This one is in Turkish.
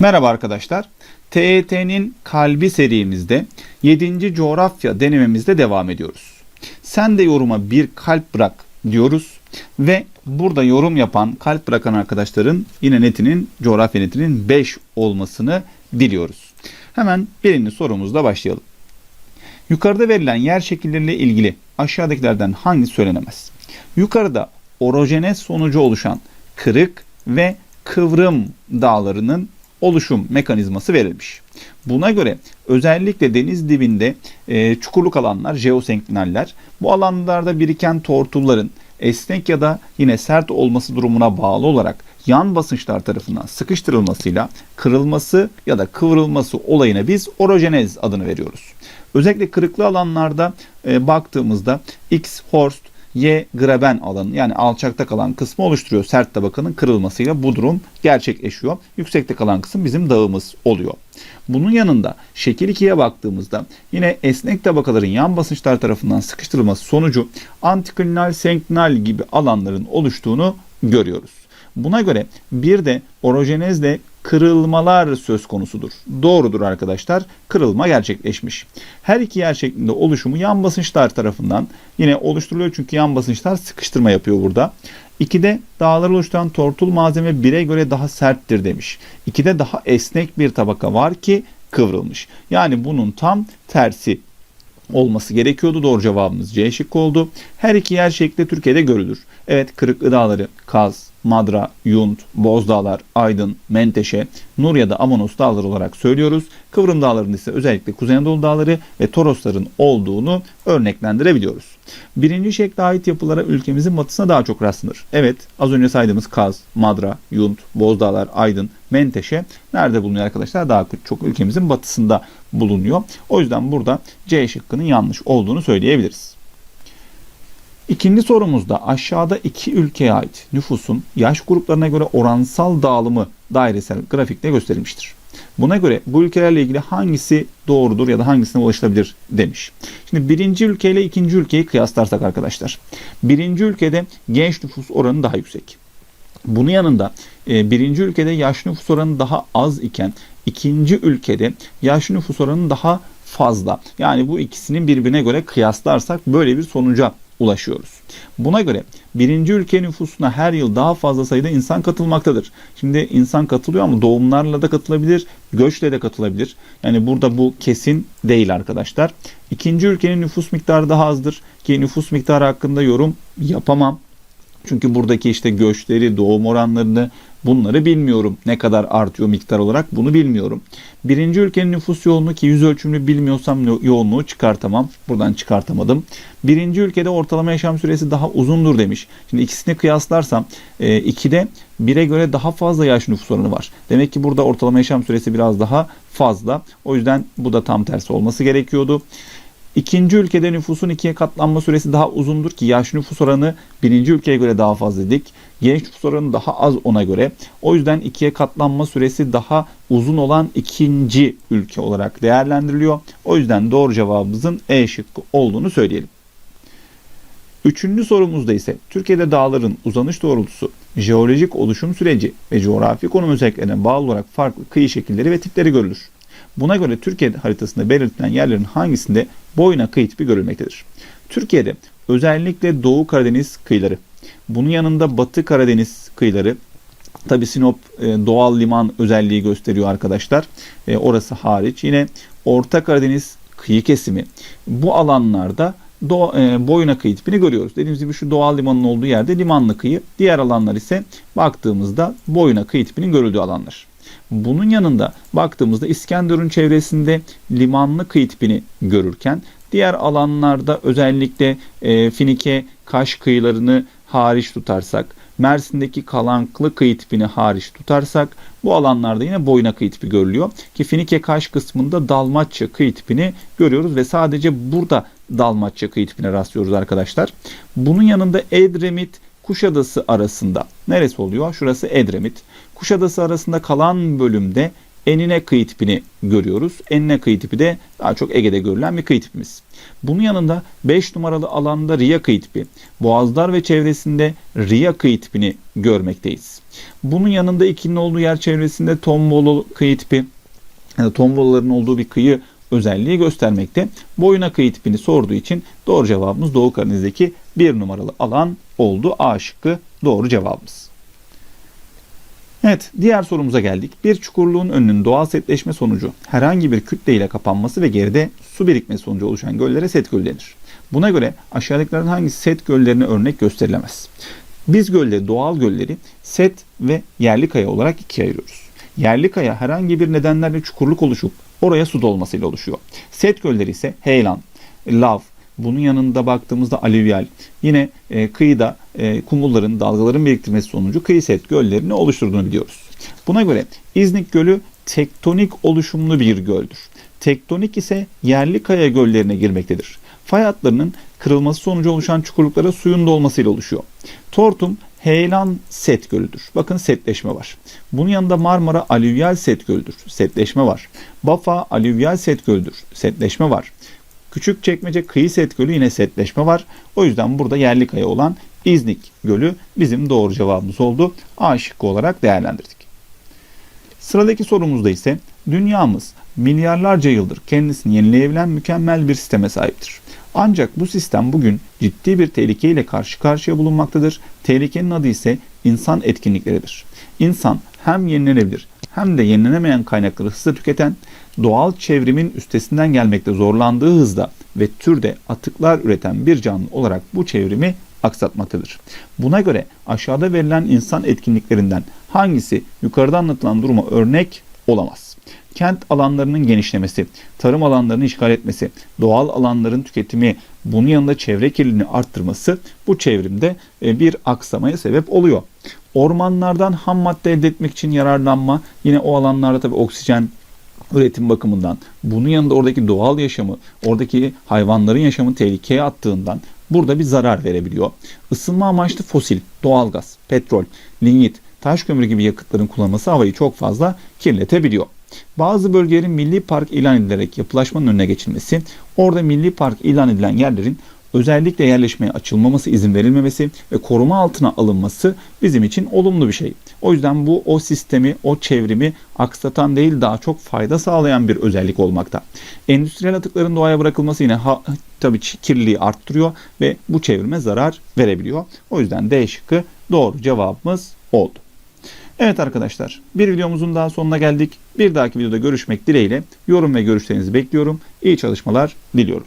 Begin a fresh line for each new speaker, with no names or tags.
Merhaba arkadaşlar. TET'nin kalbi serimizde 7. coğrafya denememizde devam ediyoruz. Sen de yoruma bir kalp bırak diyoruz ve burada yorum yapan, kalp bırakan arkadaşların yine netinin, coğrafya netinin 5 olmasını diliyoruz. Hemen birinci sorumuzla başlayalım. Yukarıda verilen yer şekilleriyle ilgili aşağıdakilerden hangisi söylenemez? Yukarıda orojenez sonucu oluşan kırık ve kıvrım dağlarının oluşum mekanizması verilmiş. Buna göre özellikle deniz dibinde e, çukurluk alanlar, jeosenktinaller, bu alanlarda biriken tortulların esnek ya da yine sert olması durumuna bağlı olarak yan basınçlar tarafından sıkıştırılmasıyla kırılması ya da kıvrılması olayına biz orojenez adını veriyoruz. Özellikle kırıklı alanlarda e, baktığımızda X horst Y graben alanı yani alçakta kalan kısmı oluşturuyor. Sert tabakanın kırılmasıyla bu durum gerçekleşiyor. Yüksekte kalan kısım bizim dağımız oluyor. Bunun yanında şekil 2'ye baktığımızda yine esnek tabakaların yan basınçlar tarafından sıkıştırılması sonucu antiklinal, senklinal gibi alanların oluştuğunu görüyoruz. Buna göre bir de orojenezle kırılmalar söz konusudur. Doğrudur arkadaşlar. Kırılma gerçekleşmiş. Her iki yer şeklinde oluşumu yan basınçlar tarafından yine oluşturuluyor çünkü yan basınçlar sıkıştırma yapıyor burada. 2'de dağları oluşturan tortul malzeme 1'e göre daha serttir demiş. 2'de daha esnek bir tabaka var ki kıvrılmış. Yani bunun tam tersi olması gerekiyordu. Doğru cevabımız C şıkkı oldu. Her iki yer şekli Türkiye'de görülür. Evet Kırıklı Dağları, Kaz, Madra, Yunt, Bozdağlar, Aydın, Menteşe, Nur ya da Amonos dağları olarak söylüyoruz. Kıvrım dağlarında ise özellikle Kuzey Anadolu dağları ve Torosların olduğunu örneklendirebiliyoruz. Birinci şekle ait yapılara ülkemizin batısına daha çok rastlanır. Evet az önce saydığımız Kaz, Madra, Yunt, Bozdağlar, Aydın, Menteşe nerede bulunuyor arkadaşlar? Daha çok ülkemizin batısında bulunuyor. O yüzden burada C şıkkının yanlış olduğunu söyleyebiliriz. İkinci sorumuzda aşağıda iki ülkeye ait nüfusun yaş gruplarına göre oransal dağılımı dairesel grafikte gösterilmiştir. Buna göre bu ülkelerle ilgili hangisi doğrudur ya da hangisine ulaşılabilir demiş. Şimdi birinci ülkeyle ikinci ülkeyi kıyaslarsak arkadaşlar. Birinci ülkede genç nüfus oranı daha yüksek. Bunun yanında e, birinci ülkede yaş nüfus oranı daha az iken ikinci ülkede yaş nüfus oranı daha fazla. Yani bu ikisinin birbirine göre kıyaslarsak böyle bir sonuca ulaşıyoruz. Buna göre birinci ülke nüfusuna her yıl daha fazla sayıda insan katılmaktadır. Şimdi insan katılıyor ama doğumlarla da katılabilir, göçle de katılabilir. Yani burada bu kesin değil arkadaşlar. İkinci ülkenin nüfus miktarı daha azdır ki nüfus miktarı hakkında yorum yapamam. Çünkü buradaki işte göçleri, doğum oranlarını bunları bilmiyorum. Ne kadar artıyor miktar olarak bunu bilmiyorum. Birinci ülkenin nüfus yoğunluğu ki yüz ölçümünü bilmiyorsam yoğunluğu çıkartamam. Buradan çıkartamadım. Birinci ülkede ortalama yaşam süresi daha uzundur demiş. Şimdi ikisini kıyaslarsam e, ikide bire göre daha fazla yaş nüfus oranı var. Demek ki burada ortalama yaşam süresi biraz daha fazla. O yüzden bu da tam tersi olması gerekiyordu. İkinci ülkede nüfusun ikiye katlanma süresi daha uzundur ki yaş nüfus oranı birinci ülkeye göre daha fazla dedik. Genç nüfus oranı daha az ona göre. O yüzden ikiye katlanma süresi daha uzun olan ikinci ülke olarak değerlendiriliyor. O yüzden doğru cevabımızın E şıkkı olduğunu söyleyelim. Üçüncü sorumuzda ise Türkiye'de dağların uzanış doğrultusu, jeolojik oluşum süreci ve coğrafi konum özelliklerine bağlı olarak farklı kıyı şekilleri ve tipleri görülür. Buna göre Türkiye haritasında belirtilen yerlerin hangisinde boyuna kıyı tipi görülmektedir? Türkiye'de özellikle Doğu Karadeniz kıyıları, bunun yanında Batı Karadeniz kıyıları, tabi Sinop e, doğal liman özelliği gösteriyor arkadaşlar. E, orası hariç. Yine Orta Karadeniz kıyı kesimi. Bu alanlarda do, e, boyuna kıyı tipini görüyoruz. Dediğimiz gibi şu doğal limanın olduğu yerde limanlı kıyı. Diğer alanlar ise baktığımızda boyuna kıyı tipinin görüldüğü alanlar. Bunun yanında baktığımızda İskenderun çevresinde limanlı kıyı tipini görürken diğer alanlarda özellikle e, Finike, Kaş kıyılarını hariç tutarsak, Mersin'deki Kalanklı kıyı tipini hariç tutarsak bu alanlarda yine boyuna kıyı tipi görülüyor. Ki Finike Kaş kısmında Dalmatça kıyı tipini görüyoruz ve sadece burada Dalmatça kıyı tipine rastlıyoruz arkadaşlar. Bunun yanında Edremit, Kuşadası arasında neresi oluyor? Şurası Edremit. Kuşadası arasında kalan bölümde enine kıyı tipini görüyoruz. Enine kıyı tipi de daha çok Ege'de görülen bir kıyı tipimiz. Bunun yanında 5 numaralı alanda Riya kıyı tipi, Boğazlar ve çevresinde Riya kıyı tipini görmekteyiz. Bunun yanında ikinin olduğu yer çevresinde Tombolo kıyı tipi, yani tombolaların olduğu bir kıyı özelliği göstermekte. Boyuna kıyı tipini sorduğu için doğru cevabımız Doğu Karadeniz'deki bir numaralı alan oldu. A şıkkı doğru cevabımız. Evet, diğer sorumuza geldik. Bir çukurluğun önünün doğal setleşme sonucu herhangi bir kütle ile kapanması ve geride su birikmesi sonucu oluşan göllere set göl denir. Buna göre aşağıdakilerden hangisi set göllerine örnek gösterilemez? Biz gölleri, doğal gölleri set ve yerli kaya olarak ikiye ayırıyoruz. Yerli kaya herhangi bir nedenlerle çukurluk oluşup oraya su dolmasıyla oluşuyor. Set gölleri ise heyelan, lav, bunun yanında baktığımızda alüvyal, yine e, kıyıda e, kumulların, dalgaların biriktirmesi sonucu kıyı set göllerini oluşturduğunu biliyoruz. Buna göre İznik Gölü tektonik oluşumlu bir göldür. Tektonik ise yerli kaya göllerine girmektedir. Fay hatlarının kırılması sonucu oluşan çukurluklara suyun dolmasıyla oluşuyor. Tortum heyelan set gölüdür. Bakın setleşme var. Bunun yanında Marmara alüvyal set gölüdür. Setleşme var. Bafa alüvyal set gölüdür. Setleşme var. Küçük çekmece kıyı set gölü yine setleşme var. O yüzden burada yerli kaya olan İznik Gölü bizim doğru cevabımız oldu. A şıkkı olarak değerlendirdik. Sıradaki sorumuzda ise dünyamız milyarlarca yıldır kendisini yenileyebilen mükemmel bir sisteme sahiptir. Ancak bu sistem bugün ciddi bir tehlikeyle karşı karşıya bulunmaktadır. Tehlikenin adı ise insan etkinlikleridir. İnsan hem yenilenebilir hem de yenilenemeyen kaynakları hızla tüketen, doğal çevrimin üstesinden gelmekte zorlandığı hızda ve türde atıklar üreten bir canlı olarak bu çevrimi aksatmaktadır. Buna göre aşağıda verilen insan etkinliklerinden hangisi yukarıda anlatılan duruma örnek olamaz? Kent alanlarının genişlemesi, tarım alanlarını işgal etmesi, doğal alanların tüketimi, bunun yanında çevre kirliliğini arttırması bu çevrimde e, bir aksamaya sebep oluyor. Ormanlardan ham madde elde etmek için yararlanma, yine o alanlarda tabii oksijen üretim bakımından, bunun yanında oradaki doğal yaşamı, oradaki hayvanların yaşamı tehlikeye attığından burada bir zarar verebiliyor. Isınma amaçlı fosil, doğalgaz, petrol, lignit, taş kömürü gibi yakıtların kullanılması havayı çok fazla kirletebiliyor. Bazı bölgelerin milli park ilan edilerek yapılaşmanın önüne geçilmesi, orada milli park ilan edilen yerlerin özellikle yerleşmeye açılmaması, izin verilmemesi ve koruma altına alınması bizim için olumlu bir şey. O yüzden bu o sistemi, o çevrimi aksatan değil daha çok fayda sağlayan bir özellik olmakta. Endüstriyel atıkların doğaya bırakılması yine ha, tabii kirliliği arttırıyor ve bu çevrime zarar verebiliyor. O yüzden D şıkkı doğru cevabımız oldu. Evet arkadaşlar bir videomuzun daha sonuna geldik. Bir dahaki videoda görüşmek dileğiyle yorum ve görüşlerinizi bekliyorum. İyi çalışmalar diliyorum.